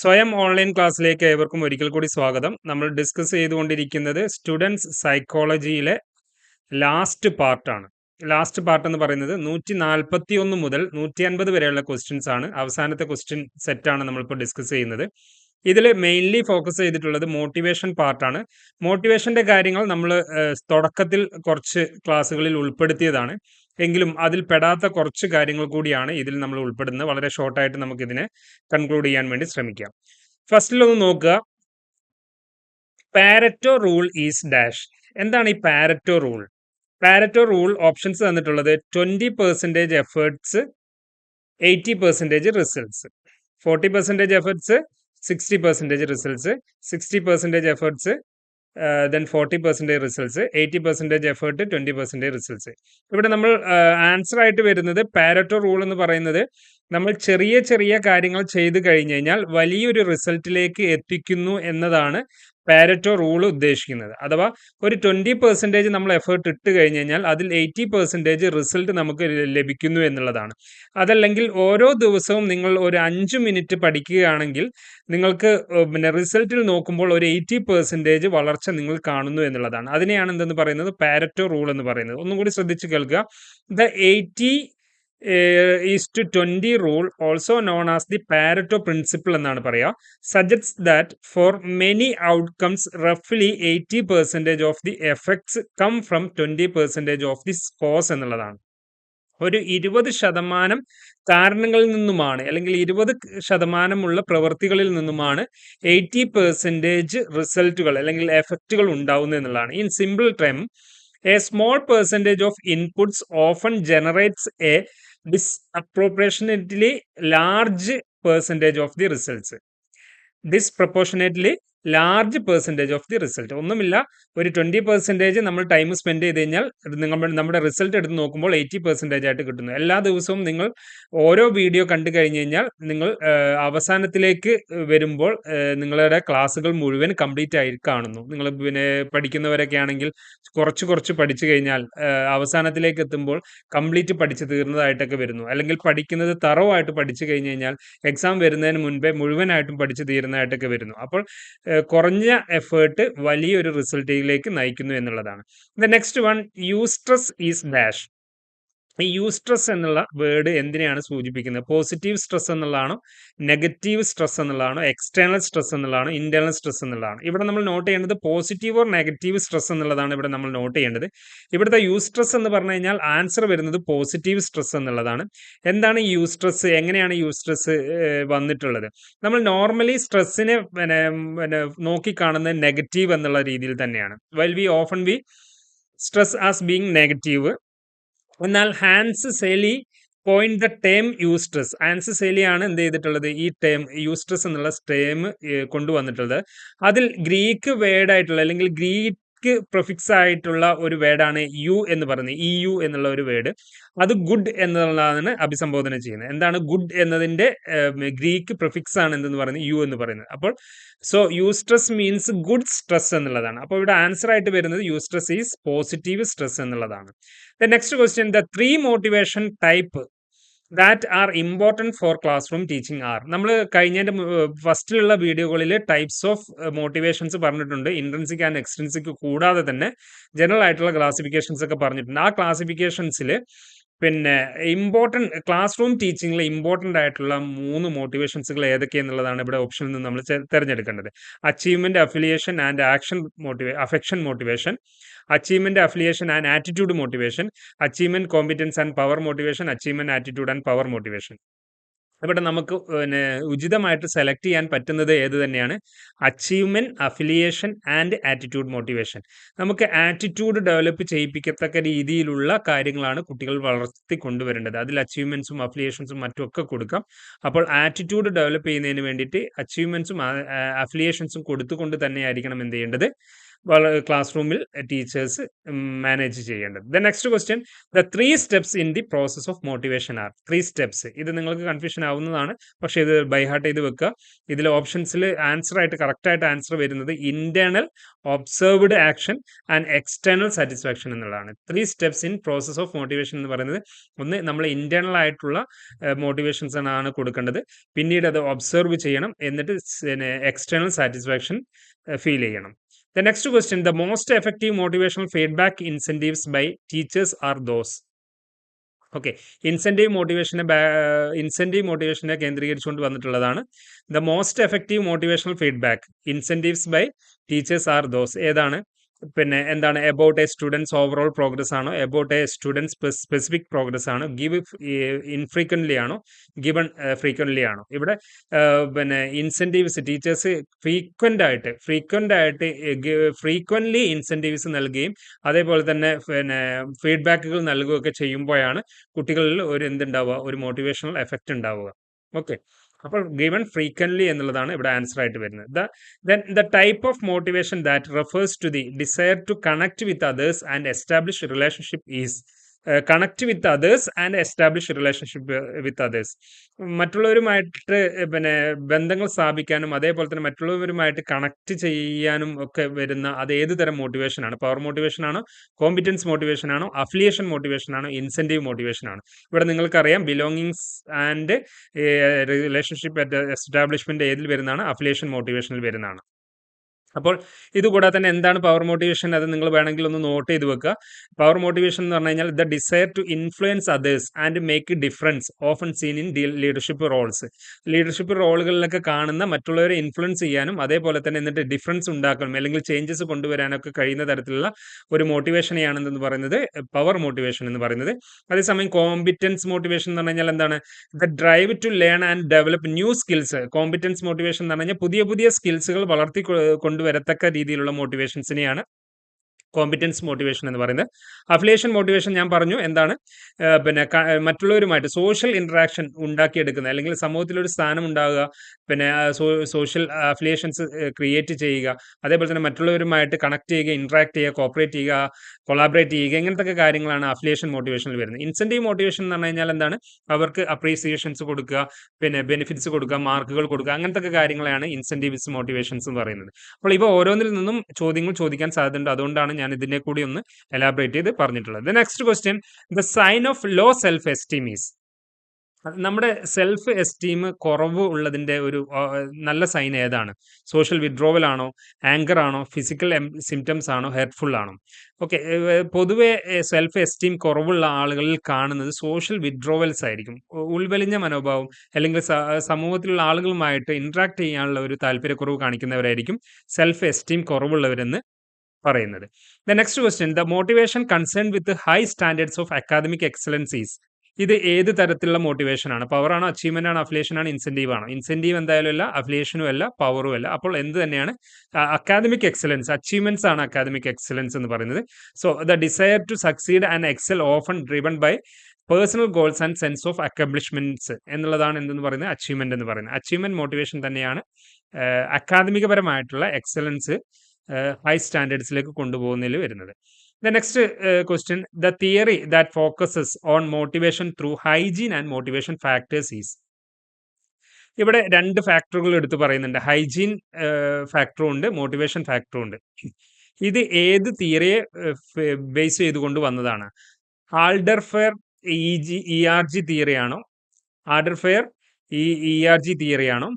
സ്വയം ഓൺലൈൻ ക്ലാസ്സിലേക്ക് ഏവർക്കും ഒരിക്കൽ കൂടി സ്വാഗതം. നമ്മൾ ഡിസ്കസ് ചെയ്തുകൊണ്ടിരിക്കുന്നത് സ്റ്റുഡൻസ് സൈക്കോളജിയിലെ ലാസ്റ്റ് പാർട്ടാണ് ലാസ്റ്റ് പാർട്ട് എന്ന് പറയുന്നത് നൂറ്റി നാൽപ്പത്തി ഒന്ന് മുതൽ നൂറ്റി അൻപത് വരെയുള്ള ക്വസ്റ്റ്യൻസ് ആണ്. അവസാനത്തെ ക്വസ്റ്റ്യൻ സെറ്റാണ് നമ്മളിപ്പോൾ ഡിസ്കസ് ചെയ്യുന്നത്. ഇതിൽ മെയിൻലി ഫോക്കസ് ചെയ്തിട്ടുള്ളത് മോട്ടിവേഷൻ പാർട്ടാണ് മോട്ടിവേഷന്റെ കാര്യങ്ങൾ നമ്മൾ തുടക്കത്തിൽ കുറച്ച് ക്ലാസ്സുകളിൽ ഉൾപ്പെടുത്തിയതാണ്. എങ്കിലും അതിൽ പെടാത്ത കുറച്ച് കാര്യങ്ങൾ കൂടിയാണ് ഇതിൽ നമ്മൾ ഉൾപ്പെടുന്നത്. വളരെ ഷോർട്ടായിട്ട് നമുക്കിതിനെ കൺക്ലൂഡ് ചെയ്യാൻ വേണ്ടി ശ്രമിക്കാം. ഫസ്റ്റിലൊന്ന് നോക്കുക. പാരറ്റോ റൂൾ ഈസ് ഡാഷ് എന്താണ് ഈ Pareto rule Pareto rule options തന്നിട്ടുള്ളത് twenty percentage efforts eighty percentage results forty percentage efforts sixty percentage results sixty percentage efforts then forty percentage results eighty percentage effort twenty percentage results ഇവിടെ നമ്മൾ answer ആയിട്ട് വരുന്നത് Pareto rule എന്ന് പറയുന്നത് നമ്മൾ ചെറിയ ചെറിയ കാര്യങ്ങൾ ചെയ്തു കഴിഞ്ഞു കഴിഞ്ഞാൽ വലിയൊരു റിസൾട്ടിലേക്ക് എത്തിക്കുന്നു എന്നതാണ് പാരറ്റോ റൂൾ ഉദ്ദേശിക്കുന്നത്. അഥവാ ഒരു ട്വന്റി പെർസെന്റേജ് നമ്മൾ എഫേർട്ട് ഇട്ട് കഴിഞ്ഞ് കഴിഞ്ഞാൽ അതിൽ എയ്റ്റി പെർസെന്റേജ് റിസൾട്ട് നമുക്ക് ലഭിക്കുന്നു എന്നുള്ളതാണ്. അതല്ലെങ്കിൽ ഓരോ ദിവസവും നിങ്ങൾ ഒരു അഞ്ച് മിനിറ്റ് പഠിക്കുകയാണെങ്കിൽ നിങ്ങൾക്ക് പിന്നെ റിസൾട്ടിൽ നോക്കുമ്പോൾ ഒരു എയ്റ്റി പെർസെന്റേജ് വളർച്ച നിങ്ങൾ കാണുന്നു എന്നുള്ളതാണ്. അതിനെയാണ് എന്തെന്ന് പറയുന്നത്? പാരറ്റോ റൂൾ എന്ന് പറയുന്നത്. ഒന്നും കൂടി ശ്രദ്ധിച്ച് കേൾക്കുക. The eighty is to twenty rule also known as the Pareto principle എന്നാണ് പറയുക suggests that for many outcomes റഫ്ലി eighty percentage of the effects come from twenty percentage of the cause എന്നുള്ളതാണ്. ഒരു ഇരുപത് ശതമാനം കാരണങ്ങളിൽ നിന്നുമാണ് അല്ലെങ്കിൽ ഇരുപത് ശതമാനമുള്ള പ്രവൃത്തികളിൽ നിന്നുമാണ് എയ്റ്റി പെർസെന്റേജ് റിസൾട്ടുകൾ അല്ലെങ്കിൽ എഫക്റ്റുകൾ ഉണ്ടാവുന്നത് എന്നുള്ളതാണ്. In simple time a small percentage of inputs often generates a disproportionately large percentage of the results. Disproportionately large percentage of the result ഒന്നുമില്ല ഒരു ട്വന്റി പെർസെന്റേജ് നമ്മൾ ടൈം സ്പെൻഡ് ചെയ്ത് കഴിഞ്ഞാൽ നിങ്ങൾ നമ്മുടെ റിസൾട്ട് എടുത്ത് നോക്കുമ്പോൾ എയ്റ്റി പെർസെന്റേജ് ആയിട്ട് കിട്ടുന്നു. എല്ലാ ദിവസവും നിങ്ങൾ ഓരോ വീഡിയോ കണ്ടു കഴിഞ്ഞ് കഴിഞ്ഞാൽ നിങ്ങൾ അവസാനത്തിലേക്ക് വരുമ്പോൾ നിങ്ങളുടെ ക്ലാസ്സുകൾ മുഴുവൻ കംപ്ലീറ്റ് ആയി കാണുന്നു. നിങ്ങൾ പിന്നെ പഠിക്കുന്നവരൊക്കെ ആണെങ്കിൽ കുറച്ച് കുറച്ച് പഠിച്ചു കഴിഞ്ഞാൽ അവസാനത്തിലേക്ക് എത്തുമ്പോൾ കംപ്ലീറ്റ് പഠിച്ചു തീർന്നതായിട്ടൊക്കെ വരുന്നു. അല്ലെങ്കിൽ പഠിക്കുന്നത് തറവായിട്ട് പഠിച്ചു കഴിഞ്ഞ് കഴിഞ്ഞാൽ എക്സാം വരുന്നതിന് മുൻപേ മുഴുവനായിട്ടും പഠിച്ചു തീരുന്നതായിട്ടൊക്കെ വരുന്നു. അപ്പോൾ കുറഞ്ഞ എഫേർട്ട് വലിയൊരു റിസൾട്ടിലേക്ക് നയിക്കുന്നു എന്നുള്ളതാണ്. The next one eustress is dash ഈ യു സ്ട്രെസ് എന്നുള്ള വേർഡ് എന്തിനെയാണ് സൂചിപ്പിക്കുന്നത്? പോസിറ്റീവ് സ്ട്രെസ് എന്നുള്ളതാണോ? നെഗറ്റീവ് സ്ട്രെസ് എന്നുള്ളതാണോ? എക്സ്റ്റേണൽ സ്ട്രെസ് എന്നുള്ളതാണോ? ഇന്റേണൽ സ്ട്രെസ് എന്നുള്ളതാണ്? ഇവിടെ നമ്മൾ നോട്ട് ചെയ്യേണ്ടത് പോസിറ്റീവ് ഓർ നെഗറ്റീവ് സ്ട്രെസ് എന്നുള്ളതാണ് ഇവിടെ നമ്മൾ നോട്ട് ചെയ്യേണ്ടത്. ഇവിടുത്തെ യു സ്ട്രെസ് എന്ന് പറഞ്ഞു കഴിഞ്ഞാൽ ആൻസർ വരുന്നത് പോസിറ്റീവ് സ്ട്രെസ് എന്നുള്ളതാണ്. എന്താണ് യു സ്ട്രെസ് എങ്ങനെയാണ് യു സ്ട്രെസ് വന്നിട്ടുള്ളത്? നമ്മൾ നോർമലി സ്ട്രെസ്സിനെ പിന്നെ പിന്നെ നോക്കിക്കാണുന്നത് നെഗറ്റീവ് എന്നുള്ള രീതിയിൽ തന്നെയാണ്. Well we often view stress as being negative എന്നാൽ Hans Selye point the term eustress Hans സെലിയാണ് എന്ത് ചെയ്തിട്ടുള്ളത്? ഈ ടേം യൂസ്ട്രസ് എന്നുള്ള ടേം കൊണ്ടുവന്നിട്ടുള്ളത്. അതിൽ ഗ്രീക്ക് വേർഡായിട്ടുള്ള അല്ലെങ്കിൽ അല്ലെങ്കിൽ ഗ്രീക്ക് പ്രൊഫിക്സ് ആയിട്ടുള്ള ഒരു വേർഡാണ് യു എന്ന് പറയുന്നത്. ഇ യു എന്നുള്ള ഒരു വേർഡ്. അത് ഗുഡ് എന്നുള്ളതാണ് അഭിസംബോധന ചെയ്യുന്നത്. എന്താണ് ഗുഡ് എന്നതിന്റെ ഗ്രീക്ക് പ്രൊഫിക്സ് ആണ് എന്തെന്ന് പറയുന്നത്? യു എന്ന് പറയുന്നത്. അപ്പോൾ so eustress means good stress എന്നുള്ളതാണ്. അപ്പോൾ ഇവിടെ ആൻസർ ആയിട്ട് വരുന്നത് U stress is positive stress എന്നുള്ളതാണ്. The next question the three motivation type that are important for classroom teaching are നമ്മൾ കഴിഞ്ഞതിന്റെ ഫസ്റ്റിലുള്ള വീഡിയോകളിൽ ടൈപ്സ് ഓഫ് മോട്ടിവേഷൻസ് പറഞ്ഞിട്ടുണ്ട്. ഇൻട്രൻസിക് ആൻഡ് എക്സ്ട്രൻസിക് കൂടാതെ തന്നെ ജനറൽ ആയിട്ടുള്ള ക്ലാസിഫിക്കേഷൻസ് ഒക്കെ പറഞ്ഞിട്ടുണ്ട്. ആ ക്ലാസിഫിക്കേഷൻസിൽ പിന്നെ ഇമ്പോർട്ടന്റ് ക്ലാസ് റൂം ടീച്ചിങ്ങിൽ ഇമ്പോർട്ടന്റ് ആയിട്ടുള്ള മൂന്ന് മോട്ടിവേഷൻസുകൾ ഏതൊക്കെയെന്നുള്ളതാണ് ഇവിടെ ഓപ്ഷനിൽ നിന്ന് നമ്മൾ തിരഞ്ഞെടുക്കേണ്ടത്. Achievement affiliation and action motive affection motivation achievement affiliation and attitude motivation achievement competence and power motivation achievement attitude and power motivation ഇവിടെ നമുക്ക് പിന്നെ ഉചിതമായിട്ട് സെലക്ട് ചെയ്യാൻ പറ്റുന്നത് ഏത് തന്നെയാണ്? Achievement affiliation and attitude motivation നമുക്ക് ആറ്റിറ്റ്യൂഡ് ഡെവലപ്പ് ചെയ്യിപ്പിക്കത്തക്ക രീതിയിലുള്ള കാര്യങ്ങളാണ് കുട്ടികൾ വളർത്തി കൊണ്ടുവരേണ്ടത്. അതിൽ അച്ചീവ്മെന്റ്സും അഫിലിയേഷൻസും മറ്റുമൊക്കെ കൊടുക്കാം. അപ്പോൾ ആറ്റിറ്റ്യൂഡ് ഡെവലപ്പ് ചെയ്യുന്നതിന് വേണ്ടിയിട്ട് അച്ചീവ്മെന്റ്സും അഫിലിയേഷൻസും കൊടുത്തുകൊണ്ട് തന്നെയായിരിക്കണം എന്ത് ചെയ്യേണ്ടത്? ക്ലാസ് റൂമിൽ ടീച്ചേഴ്സ് മാനേജ് ചെയ്യേണ്ടത്. The next question the three steps in the process of motivation are three steps ഇത് നിങ്ങൾക്ക് കൺഫ്യൂഷൻ ആവുന്നതാണ്. പക്ഷേ ഇത് ബൈഹാർട്ട് ചെയ്ത് വെക്കുക. ഇതിൽ ഓപ്ഷൻസിൽ ആൻസർ ആയിട്ട് കറക്റ്റ് ആയിട്ട് ആൻസർ വരുന്നത് internal observed action and external satisfaction എന്നുള്ളതാണ്. Three steps in process of motivation എന്ന് പറയുന്നത് ഒന്ന് നമ്മൾ ഇന്റേണൽ ആയിട്ടുള്ള മോട്ടിവേഷൻസ് ആണ് കൊടുക്കേണ്ടത്. പിന്നീട് അത് ഒബ്സർവ് ചെയ്യണം. എന്നിട്ട് എക്സ്റ്റേണൽ സാറ്റിസ്ഫാക്ഷൻ ഫീൽ ചെയ്യണം. The next question the most effective motivational feedback incentives by teachers are those. Okay incentive മോട്ടിവേഷനെ incentive മോട്ടിവേഷനെ കേന്ദ്രീകരിച്ചുകൊണ്ട് വന്നിട്ടുള്ളതാണ്. The most effective motivational feedback incentives by teachers are those ഏതാണ്? പിന്നെ എന്താണ് about a students overall progress ആണോ? About a students specific progress ആണോ? Give infrequently ആണോ? Given frequently ആണോ? ഇവിടെ പിന്നെ ഇൻസെന്റീവ്സ് ടീച്ചേഴ്സ് ഫ്രീക്വന്റ് ആയിട്ട് ഫ്രീക്വന്റ് ആയിട്ട് ഫ്രീക്വന്റ്ലി ഇൻസെന്റീവ്സ് നൽകുകയും അതേപോലെ തന്നെ പിന്നെ ഫീഡ്ബാക്കുകൾ നൽകുകയൊക്കെ ചെയ്യുമ്പോഴാണ് കുട്ടികളിൽ ഒരു എന്തുണ്ടാവുക? ഒരു മോട്ടിവേഷണൽ എഫക്റ്റ് ഉണ്ടാവുക. ഓക്കെ അപ്പോൾ ഗിവൺ ഫ്രീക്വൻലി എന്നുള്ളതാണ് ഇവിടെ ആൻസർ ആയിട്ട് വരുന്നത്. The then the type of motivation that refers to the desire to connect with others and establish relationship is connect with others and establish relationship with others മറ്റുള്ളവരുമായിട്ട് പിന്നെ ബന്ധങ്ങൾ സ്ഥാപിക്കാനും അതേപോലെ തന്നെ മറ്റുള്ളവരുമായിട്ട് കണക്ട് ചെയ്യാനും ഒക്കെ വരുന്ന അത് ഏത് തരം മോട്ടിവേഷൻ ആണ്? പവർ മോട്ടിവേഷൻ ആണോ? കോമ്പിറ്റൻസ് മോട്ടിവേഷൻ ആണോ? അഫിലിയേഷൻ മോട്ടിവേഷൻ ആണോ? ഇൻസെന്റീവ് മോട്ടിവേഷൻ ആണോ? ഇവിടെ നിങ്ങൾക്കറിയാം ബിലോങ്ങിങ്സ് ആൻഡ് റിലേഷൻഷിപ്പ് എസ്റ്റാബ്ലിഷ്മെന്റ് ഏതിൽ വരുന്നതാണ്? അഫിലിയേഷൻ മോട്ടിവേഷനിൽ വരുന്നതാണ്. അപ്പോൾ ഇതുകൂടാതെ തന്നെ എന്താണ് പവർ മോട്ടിവേഷൻ അത് നിങ്ങൾ വേണമെങ്കിൽ ഒന്ന് നോട്ട് ചെയ്ത് വെക്കുക. പവർ മോട്ടിവേഷൻ എന്ന് പറഞ്ഞു കഴിഞ്ഞാൽ the desire to influence others and make difference often seen in leadership roles leadership റോളുകളിലൊക്കെ കാണുന്ന മറ്റുള്ളവരെ ഇൻഫ്ലുവൻസ് ചെയ്യാനും അതേപോലെ തന്നെ എന്നിട്ട് ഡിഫറൻസ് ഉണ്ടാക്കാനും അല്ലെങ്കിൽ ചേഞ്ചസ് കൊണ്ടുവരാനൊക്കെ കഴിയുന്ന തരത്തിലുള്ള ഒരു മോട്ടിവേഷനെയാണെന്ന് പറയുന്നത്? പവർ മോട്ടിവേഷൻ എന്ന് പറയുന്നത്. അതേസമയം കോമ്പിറ്റൻസ് മോട്ടിവേഷൻ എന്ന് പറഞ്ഞു കഴിഞ്ഞാൽ എന്താണ്? The drive to learn and develop new skills competence motivation എന്ന് പറഞ്ഞു കഴിഞ്ഞാൽ പുതിയ പുതിയ സ്കിൽസുകൾ വളർത്തി കൊണ്ടുവരത്തക്ക രീതിയിലുള്ള മോട്ടിവേഷൻസിനെയാണ് കോമ്പിറ്റൻസ് മോട്ടിവേഷൻ എന്ന് പറയുന്നത്. അഫിലിയേഷൻ മോട്ടിവേഷൻ ഞാൻ പറഞ്ഞു എന്താണ്? പിന്നെ മറ്റുള്ളവരുമായിട്ട് സോഷ്യൽ ഇൻട്രാക്ഷൻ ഉണ്ടാക്കിയെടുക്കുന്ന അല്ലെങ്കിൽ സമൂഹത്തിലൊരു സ്ഥാനം ഉണ്ടാവുക പിന്നെ സോഷ്യൽ അഫിലിയേഷൻസ് ക്രിയേറ്റ് ചെയ്യുക അതേപോലെ തന്നെ മറ്റുള്ളവരുമായിട്ട് കണക്ട് ചെയ്യുക ഇൻട്രാക്ട് ചെയ്യുക കോപ്പറേറ്റ് ചെയ്യുക കൊളാബറേറ്റ് ചെയ്യുക ഇങ്ങനത്തെ കാര്യങ്ങളാണ് അഫിലിയേഷൻ മോട്ടിവേഷനിൽ വരുന്നത്. ഇൻസെന്റീവ് മോട്ടിവേഷൻ എന്ന് പറഞ്ഞു കഴിഞ്ഞാൽ എന്താണ്? അവർക്ക് അപ്രീസിയേഷൻസ് കൊടുക്കുക പിന്നെ ബെനിഫിറ്റ്സ് കൊടുക്കുക മാർക്കുകൾ കൊടുക്കുക അങ്ങനത്തെ കാര്യങ്ങളാണ് ഇൻസെന്റീവ്സ് മോട്ടിവേഷൻസ് എന്ന് പറയുന്നത്. അപ്പോൾ ഇവ ഓരോന്നിൽ നിന്നും ചോദ്യങ്ങൾ ചോദിക്കാൻ സാധ്യതയുണ്ട്. അതുകൊണ്ടാണ് ഞാൻ ഇതിനെ കൂടി ഒന്ന് എലാബറേറ്റ് ചെയ്ത് പറഞ്ഞിട്ടുള്ളത്. Next question the sign of low self esteem is നമ്മുടെ സെൽഫ് എസ്റ്റീം കുറവ് ഉള്ളതിന്റെ ഒരു നല്ല സൈൻ ഏതാണ്? സോഷ്യൽ വിഡ്രോവൽ ആണോ? ആങ്കർ ആണോ? ഫിസിക്കൽ സിംറ്റംസ് ആണോ? ഹെർട്ട്ഫുൾ ആണോ? ഓക്കെ പൊതുവെ സെൽഫ് എസ്റ്റീം കുറവുള്ള ആളുകളിൽ കാണുന്നത് സോഷ്യൽ വിഡ്രോവൽസ് ആയിരിക്കും. ഉൾവലിഞ്ഞ മനോഭാവം അല്ലെങ്കിൽ സമൂഹത്തിലുള്ള ആളുകളുമായിട്ട് ഇൻട്രാക്ട് ചെയ്യാനുള്ള ഒരു താല്പര്യക്കുറവ് കാണിക്കുന്നവരായിരിക്കും സെൽഫ് എസ്റ്റീം കുറവുള്ളവരെന്ന് പറയുന്നത്. The next question the motivation concern with high standards of academic excellences ഇത് ഏത് തരത്തിലുള്ള മോട്ടിവേഷൻ ആണ്? പവർ ആണോ അച്ചീവ്മെന്റ് ആണോ അഫിലേഷൻ ആണ് ഇൻസെന്റീവ് ആണോ? ഇൻസെന്റീവ് എന്തായാലും അല്ല അഫിലേഷനും അല്ല പവറും അല്ല. അപ്പോൾ എന്ത് തന്നെയാണ്? അക്കാദമിക് എക്സലൻസ് അച്ചീവ്മെന്റ്സ് ആണ് അക്കാദമിക് എക്സലൻസ് എന്ന് പറയുന്നത്. So the desire to succeed and excel often driven by personal goals and sense of accomplishments എന്നുള്ളതാണ് എന്തെന്ന് പറയുന്നത്? അച്ചീവ്മെന്റ് എന്ന് പറയുന്നത്. അച്ചീവ്മെന്റ് മോട്ടിവേഷൻ തന്നെയാണ് അക്കാദമികപരമായിട്ടുള്ള എക്സലൻസ് ഹൈ സ്റ്റാൻഡേർഡ്സിലേക്ക് കൊണ്ടുപോകുന്നതിൽ വരുന്നത്. The next question the theory that focuses on motivation through hygiene and motivation factors is ഇവിടെ രണ്ട് ഫാക്ടറുകൾ എടുത്ത് പറയുന്നുണ്ട്. ഹൈജീൻ ഫാക്ടറും ഉണ്ട് മോട്ടിവേഷൻ ഫാക്ടറും ഉണ്ട്. ഇത് ഏത് തിയറിയെ ബേസ് ചെയ്തുകൊണ്ട് വന്നതാണ്? Alderfer E G E R G തിയറിയാണോ? Alderfer E E R G തിയറിയാണോ?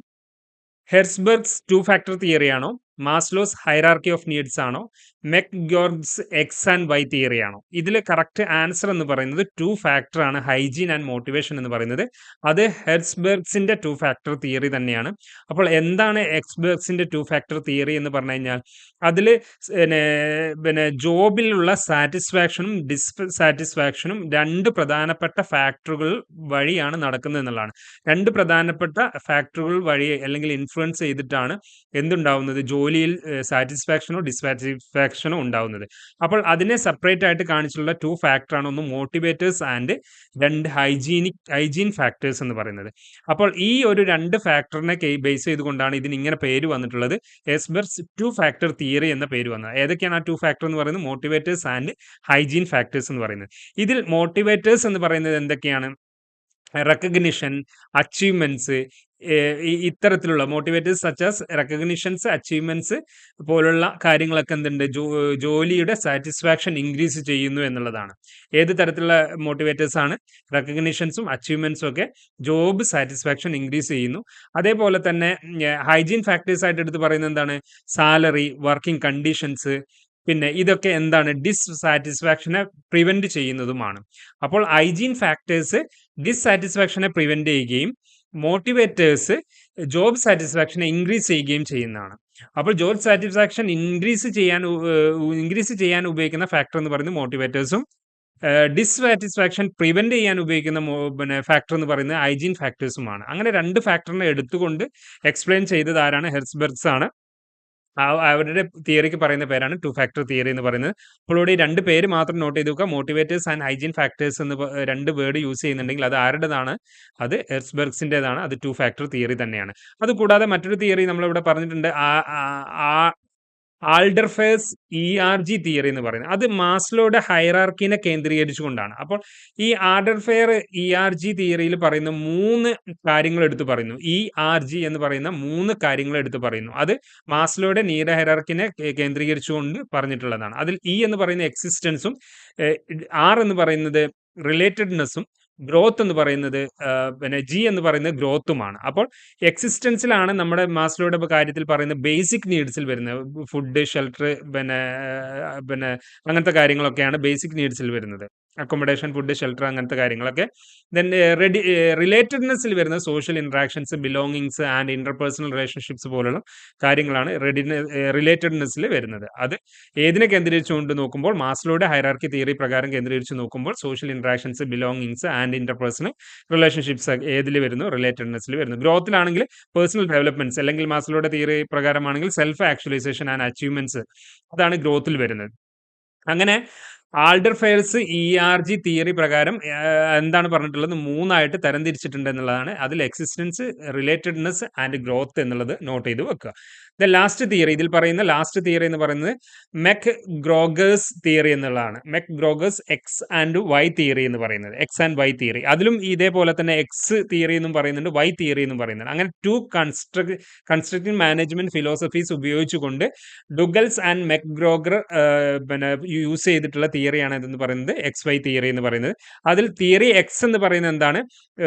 Herzberg's two factor തിയറിയാണോ? മാസ്ലോസ് ഹൈറാർക്കി ഓഫ് നീഡ്സ് ആണോ? McGregor's X and Y theory ആണോ? ഇതിൽ കറക്റ്റ് ആൻസർ എന്ന് പറയുന്നത് ടു ഫാക്ടർ ആണ്. ഹൈജീൻ ആൻഡ് മോട്ടിവേഷൻ എന്ന് പറയുന്നത്. അത് ഹെർസ്ബെർഗ്സിന്റെ ടു ഫാക്ടർ തിയറി തന്നെയാണ്. അപ്പോൾ എന്താണ് എക്സ്ബെർഗ്സിന്റെ ടു ഫാക്ടർ തിയറി എന്ന് പറഞ്ഞു കഴിഞ്ഞാൽ അതിൽ പിന്നെ പിന്നെ ജോബിലുള്ള സാറ്റിസ്ഫാക്ഷനും ഡിസ്സാറ്റിസ്ഫാക്ഷനും രണ്ട് പ്രധാനപ്പെട്ട ഫാക്ടറുകൾ വഴിയാണ് നടക്കുന്നത് എന്നുള്ളതാണ്. രണ്ട് പ്രധാനപ്പെട്ട ഫാക്ടറുകൾ വഴി അല്ലെങ്കിൽ ഇൻഫ്ലുവൻസ് ചെയ്തിട്ടാണ് എന്തുണ്ടാവുന്നത്? ജോലി ജോലിയിൽ സാറ്റിസ്ഫാക്ഷനോ ഡിസാറ്റിസ്ഫാക്ഷനോ ഉണ്ടാവുന്നത്. അപ്പോൾ അതിനെ സെപ്പറേറ്റ് ആയിട്ട് കാണിച്ചുള്ള ടു ഫാക്ടറാണ് ഒന്ന് മോട്ടിവേറ്റേഴ്സ് ആൻഡ് രണ്ട് ഹൈജീനിക് ഹൈജീൻ ഫാക്ടേഴ്സ് എന്ന് പറയുന്നത്. അപ്പോൾ ഈ ഒരു രണ്ട് ഫാക്ടറിനെ ബേസ് ചെയ്തുകൊണ്ടാണ് ഇതിന് ഇങ്ങനെ പേര് വന്നിട്ടുള്ളത്. എസ്ബെർസ് ടു ഫാക്ടർ തിയറി എന്ന പേര് വന്നത്. ഏതൊക്കെയാണ് ആ ടു ഫാക്ടർ എന്ന് പറയുന്നത്? മോട്ടിവേറ്റേഴ്സ് ആൻഡ് ഹൈജീൻ ഫാക്ടേഴ്സ് എന്ന് പറയുന്നത്. ഇതിൽ മോട്ടിവേറ്റേഴ്സ് എന്ന് പറയുന്നത് എന്തൊക്കെയാണ്? റെക്കഗ്നിഷൻ അച്ചീവ്മെന്റ്സ് ഇത്തരത്തിലുള്ള motivators such as recognitions achievements പോലുള്ള കാര്യങ്ങളൊക്കെ എന്തുണ്ട്? ജോലിയുടെ സാറ്റിസ്ഫാക്ഷൻ ഇൻക്രീസ് ചെയ്യുന്നു എന്നുള്ളതാണ്. ഏത് തരത്തിലുള്ള മോട്ടിവേറ്റേഴ്സ് ആണ്? റെക്കഗ്നിഷൻസും അച്ചീവ്മെന്റ്സും ഒക്കെ ജോബ് സാറ്റിസ്ഫാക്ഷൻ ഇൻക്രീസ് ചെയ്യുന്നു. അതേപോലെ തന്നെ ഹൈജീൻ ഫാക്ടേഴ്സ് ആയിട്ട് എടുത്ത് പറയുന്നത് എന്താണ്? സാലറി വർക്കിംഗ് കണ്ടീഷൻസ് പിന്നെ ഇതൊക്കെ എന്താണ്? ഡിസ്സാറ്റിസ്ഫാക്ഷനെ പ്രിവെന്റ് ചെയ്യുന്നതുമാണ്. അപ്പോൾ ഹൈജീൻ ഫാക്ടേഴ്സ് ഡിസ്സാറ്റിസ്ഫാക്ഷനെ പ്രിവെന്റ് ചെയ്യുകയും മോട്ടിവേറ്റേഴ്സ് ജോബ് സാറ്റിസ്ഫാക്ഷനെ ഇൻക്രീസ് ചെയ്യുകയും ചെയ്യുന്നതാണ്. അപ്പോൾ ജോബ് സാറ്റിസ്ഫാക്ഷൻ ഇൻക്രീസ് ചെയ്യാൻ ഇൻക്രീസ് ചെയ്യാൻ ഉപയോഗിക്കുന്ന ഫാക്ടർ എന്ന് പറയുന്നത് മോട്ടിവേറ്റേഴ്സും ഡിസ്സാറ്റിസ്ഫാക്ഷൻ പ്രിവെന്റ് ചെയ്യാൻ ഉപയോഗിക്കുന്ന പിന്നെ ഫാക്ടർ എന്ന് പറയുന്നത് ഹൈജീൻ ഫാക്ടേഴ്സുമാണ് അങ്ങനെ രണ്ട് ഫാക്ടറിനെ എടുത്തുകൊണ്ട് എക്സ്പ്ലെയിൻ ചെയ്തത് ആരാണ്? ഹെർസ്ബെർഗ്സ് ആണ്. അവരുടെ തിയറിക്ക് പറയുന്ന പേരാണ് ടു ഫാക്ടർ തിയറി എന്ന് പറയുന്നത്. അപ്പോൾ ഇവിടെ രണ്ട് പേര് മാത്രം നോട്ട് ചെയ്ത് നോക്കുക. മോട്ടിവേറ്റേഴ്സ് ആൻഡ് ഹൈജീൻ ഫാക്ടേഴ്സ് എന്ന് രണ്ട് വേർഡ് യൂസ് ചെയ്യുന്നുണ്ടെങ്കിൽ അത് ആരുടേതാണ്? അത് എർസ്ബെർഗ്സിന്റെതാണ് അത് ടു ഫാക്ടർ തിയറി തന്നെയാണ്. അത് കൂടാതെ മറ്റൊരു തിയറി നമ്മളിവിടെ പറഞ്ഞിട്ടുണ്ട്. Alderfer's E R G theory എന്ന് പറയുന്നത്. അത് മാസ്ലോയുടെ ഹൈറാർക്കിനെ കേന്ദ്രീകരിച്ചുകൊണ്ടാണ്. അപ്പോൾ ഈ ആർഡർഫെയർ ഇ ആർ ജി തിയറിയിൽ പറയുന്ന മൂന്ന് കാര്യങ്ങൾ എടുത്തു പറയുന്നു. ഇ ആർ ജി എന്ന് പറയുന്ന മൂന്ന് കാര്യങ്ങൾ എടുത്തു പറയുന്നു. അത് മാസ്ലോയുടെ നീര ഹൈറാർക്കിനെ കേന്ദ്രീകരിച്ചുകൊണ്ട് പറഞ്ഞിട്ടുള്ളതാണ്. അതിൽ ഇ എന്ന് പറയുന്ന എക്സിസ്റ്റൻസും ആർ എന്ന് പറയുന്നത് റിലേറ്റഡ്നെസ്സും ഗ്രോത്ത് എന്ന് പറയുന്നത് പിന്നെ ജി എന്ന് പറയുന്നത് ഗ്രോത്തുമാണ്. അപ്പോൾ എക്സിസ്റ്റൻസിലാണ് നമ്മുടെ മാസ്ലോയുടെ കാര്യത്തിൽ പറയുന്ന ബേസിക് നീഡ്സിൽ വരുന്നത്. ഫുഡ് ഷെൽട്ടർ പിന്നെ പിന്നെ അങ്ങനത്തെ കാര്യങ്ങളൊക്കെയാണ് ബേസിക് നീഡ്സിൽ വരുന്നത്. അക്കോമഡേഷൻ ഫുഡ് ഷെൽട്ടർ അങ്ങനത്തെ കാര്യങ്ങളൊക്കെ. ദെൻ റെഡി റിലേറ്റഡ്നെസ്സിൽ വരുന്ന social interactions belongings and interpersonal relationships പോലുള്ള കാര്യങ്ങളാണ് റെഡി റിലേറ്റഡ്നെസ്സിൽ വരുന്നത്. അത് ഏതിനെ കേന്ദ്രീകരിച്ചുകൊണ്ട് നോക്കുമ്പോൾ മാസ്ലോയുടെ ഹൈറാർക്കി തിയറി പ്രകാരം കേന്ദ്രീകരിച്ച് നോക്കുമ്പോൾ social interactions belongings and interpersonal relationships ഏതിൽ വരുന്നു? റിലേറ്റഡ്നെസ്സിൽ വരുന്നു. ഗ്രോത്തിലാണെങ്കിൽ പേഴ്സണൽ ഡെവലപ്മെന്റ്സ് അല്ലെങ്കിൽ മാസ്ലോയുടെ തിയറി പ്രകാരമാണെങ്കിൽ സെൽഫ് ആക്ച്വലൈസേഷൻ ആൻഡ് അച്ചീവ്മെന്റ്സ് അതാണ് ഗ്രോത്തിൽ വരുന്നത്. അങ്ങനെ Alderfer's E R G theory പ്രകാരം എന്താണ് പറഞ്ഞിട്ടുള്ളത്? മൂന്നായിട്ട് തരംതിരിച്ചിട്ടുണ്ട് എന്നുള്ളതാണ്. അതിൽ എക്സിസ്റ്റൻസ് റിലേറ്റഡ്നെസ് ആൻഡ് ഗ്രോത്ത് എന്നുള്ളത് നോട്ട് ചെയ്ത് വെക്കുക. ദ ലാസ്റ്റ് തിയറി ഇതിൽ പറയുന്ന ലാസ്റ്റ് തിയറി എന്ന് പറയുന്നത് മെക് ഗ്രോഗേഴ്സ് തിയറി എന്നുള്ളതാണ്. McGregor's X and Y theory എന്ന് പറയുന്നത്. എക്സ് ആൻഡ് വൈ തിയറി അതിലും ഇതേപോലെ തന്നെ എക്സ് തിയറി എന്നും പറയുന്നുണ്ട് വൈ തിയറി എന്നും പറയുന്നുണ്ട്. അങ്ങനെ two construct constructive management philosophies ഉപയോഗിച്ചുകൊണ്ട് ഡുഗൽസ് ആൻഡ് മെക് ഗ്രോഗർ പിന്നെ യൂസ് ചെയ്തിട്ടുള്ള തിയറിയാണ് ഇതെന്ന് പറയുന്നത്. എക്സ് വൈ തിയറി എന്ന് പറയുന്നത്. അതിൽ തിയറി എക്സ് എന്ന് പറയുന്നത് എന്താണ്?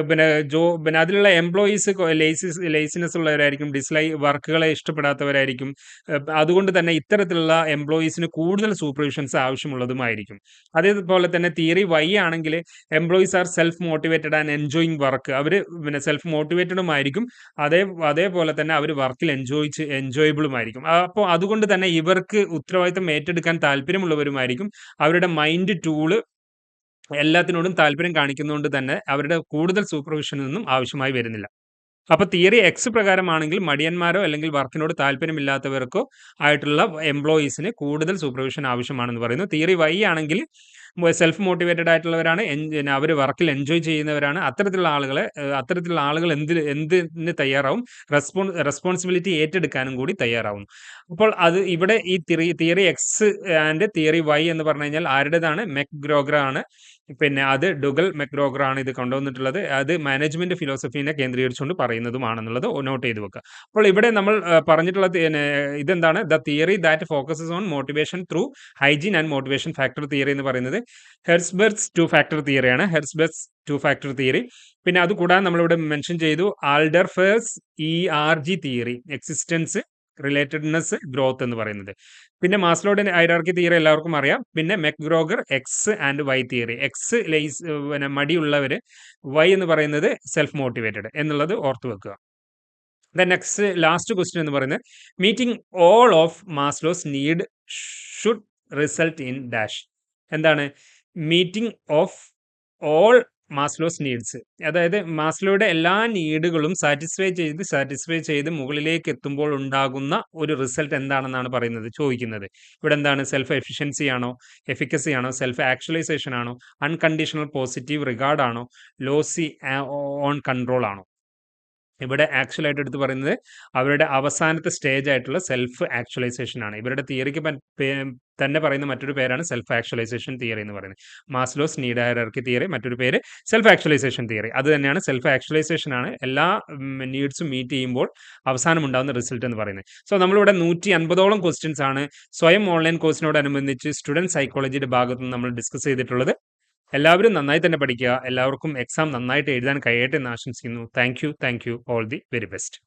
പിന്നെ ജോ പിന്നെ അതിലുള്ള എംപ്ലോയീസ് ലേസിസ് ലേസിനെസ് ഉള്ളവരായിരിക്കും ഡിസ്ലൈ വർക്കുകളെ ഇഷ്ടപ്പെടാത്തവരായിരിക്കും അതുകൊണ്ട് തന്നെ ഇത്തരത്തിലുള്ള എംപ്ലോയീസിന് കൂടുതൽ സൂപ്പർവിഷൻസ് ആവശ്യമുള്ളതുമായിരിക്കും. അതേപോലെ തന്നെ തിയറി വൈ ആണെങ്കിൽ employees are self motivated and enjoying work അവർ പിന്നെ സെൽഫ് മോട്ടിവേറ്റഡും ആയിരിക്കും അതേ അതേപോലെ തന്നെ അവർ വർക്കിൽ എൻജോയ് എൻജോയബിളും ആയിരിക്കും അപ്പോൾ അതുകൊണ്ട് തന്നെ ഇവർക്ക് ഉത്തരവാദിത്തം ഏറ്റെടുക്കാൻ താല്പര്യമുള്ളവരുമായിരിക്കും. അവരുടെ മൈൻഡ് ടൂൾ എല്ലാത്തിനോടും താല്പര്യം കാണിക്കുന്നതുകൊണ്ട് തന്നെ അവരുടെ കൂടുതൽ സൂപ്പർവിഷനൊന്നും ആവശ്യമായി വരുന്നില്ല. അപ്പോൾ തിയറി എക്സ് പ്രകാരമാണെങ്കിൽ മടിയന്മാരോ അല്ലെങ്കിൽ വർക്കിനോട് താല്പര്യമില്ലാത്തവർക്കോ ആയിട്ടുള്ള എംപ്ലോയീസിന് കൂടുതൽ സൂപ്പർവിഷൻ ആവശ്യമാണെന്ന് പറയുന്നു. തിയറി വൈ ആണെങ്കിൽ സെൽഫ് മോട്ടിവേറ്റഡ് ആയിട്ടുള്ളവരാണ് അവർ വർക്കിൽ എൻജോയ് ചെയ്യുന്നവരാണ്. അത്തരത്തിലുള്ള ആളുകളെ അത്തരത്തിലുള്ള ആളുകൾ എന്ത് എന്തിന് തയ്യാറാവും? റെസ്പോൺ റെസ്പോൺസിബിലിറ്റി ഏറ്റെടുക്കാനും കൂടി തയ്യാറാവും. അപ്പോൾ അത് ഇവിടെ ഈ theory theory X and theory Y എന്ന് പറഞ്ഞു കഴിഞ്ഞാൽ ആരുടേതാണ്? മെക് ഗ്രോഗ്ര ആണ്. പിന്നെ അത് ഡുഗൽ മെക്രോഗർ ആണ് ഇത് കൊണ്ടുവന്നിട്ടുള്ളത്. അത് മാനേജ്മെന്റ് ഫിലോസഫീനെ കേന്ദ്രീകരിച്ചുകൊണ്ട് പറയുന്നതുമാണെന്നുള്ളത് നോട്ട് ചെയ്ത് വെക്കുക. അപ്പോൾ ഇവിടെ നമ്മൾ പറഞ്ഞിട്ടുള്ള ഇതെന്താണ്? The theory that focuses on motivation through hygiene and motivation factor theory എന്ന് പറയുന്നത് Herzberg's two factor തിയറിയാണ്. Herzberg's two factor theory. പിന്നെ അത് കൂടാതെ നമ്മളിവിടെ മെൻഷൻ ചെയ്തു Alderfer's E R G theory existence relatedness growth എന്ന് പറയുന്നത്. പിന്നെ മാസ്ലോയുടെ ഹൈറാർക്കി തിയറി എല്ലാവർക്കും അറിയാം. പിന്നെ McGregor X and Y theory X lies പിന്നെ മടിയുള്ളവർ വൈ എന്ന് പറയുന്നത് സെൽഫ് മോട്ടിവേറ്റഡ് എന്നുള്ളത് ഓർത്തു വെക്കുക. ദ നെക്സ്റ്റ് ലാസ്റ്റ് ക്വസ്റ്റ്യൻ എന്ന് പറയുന്നത് meeting all of Maslow's need should result in dash എന്താണ്? Meeting of all Maslow's needs അതായത് മാസ്ലോയുടെ എല്ലാ നീഡുകളും സാറ്റിസ്ഫൈ ചെയ്ത് സാറ്റിസ്ഫൈ ചെയ്ത് മുകളിലേക്ക് എത്തുമ്പോൾ ഉണ്ടാകുന്ന ഒരു റിസൾട്ട് എന്താണെന്നാണ് പറയുന്നത് ചോദിക്കുന്നത്. ഇവിടെ എന്താണ്? സെൽഫ് എഫിഷ്യൻസി ആണോ? എഫിക്കസി ആണോ? സെൽഫ് ആക്ച്വലൈസേഷൻ ആണോ? അൺകണ്ടീഷണൽ പോസിറ്റീവ് റിഗാർഡ് ആണോ? ലോസി ഓൺ കൺട്രോൾ ആണോ? ഇവിടെ ആക്ച്വലായിട്ട് എടുത്ത് പറയുന്നത് അവരുടെ അവസാനത്തെ സ്റ്റേജ് ആയിട്ടുള്ള സെൽഫ് ആക്ച്വലൈസേഷൻ ആണ്. ഇവരുടെ തിയറിക്ക് തന്നെ പറയുന്ന മറ്റൊരു പേരാണ് സെൽഫ് ആക്ച്വലൈസേഷൻ തിയറി എന്ന് പറയുന്നത്. മാസ്ലോസ് നീഡ് ഹയറാർക്കി തിയറി മറ്റൊരു പേര് സെൽഫ് ആക്ച്വലൈസേഷൻ തിയറി അത് തന്നെയാണ് സെൽഫ് ആക്ച്വലൈസേഷൻ ആണ് എല്ലാ നീഡ്സും മീറ്റ് ചെയ്യുമ്പോൾ അവസാനം ഉണ്ടാകുന്ന റിസൾട്ട് എന്ന് പറയുന്നത്. സോ നമ്മളിവിടെ നൂറ്റി അൻപതോളം ക്വസ്റ്റ്യൻസ് ആണ് സ്വയം ഓൺലൈൻ കോഴ്സിനോടനുബന്ധിച്ച് സ്റ്റുഡന്റ് സൈക്കോളജിയുടെ ഭാഗത്ത് നമ്മൾ ഡിസ്കസ് ചെയ്തിട്ടുള്ളത്. എല്ലാവരും നന്നായി തന്നെ പഠിക്കുക. എല്ലാവർക്കും എക്സാം നന്നായിട്ട് എഴുതാൻ കഴിയട്ടെ എന്ന് ആശംസിക്കുന്നു. Thank you thank you all the very best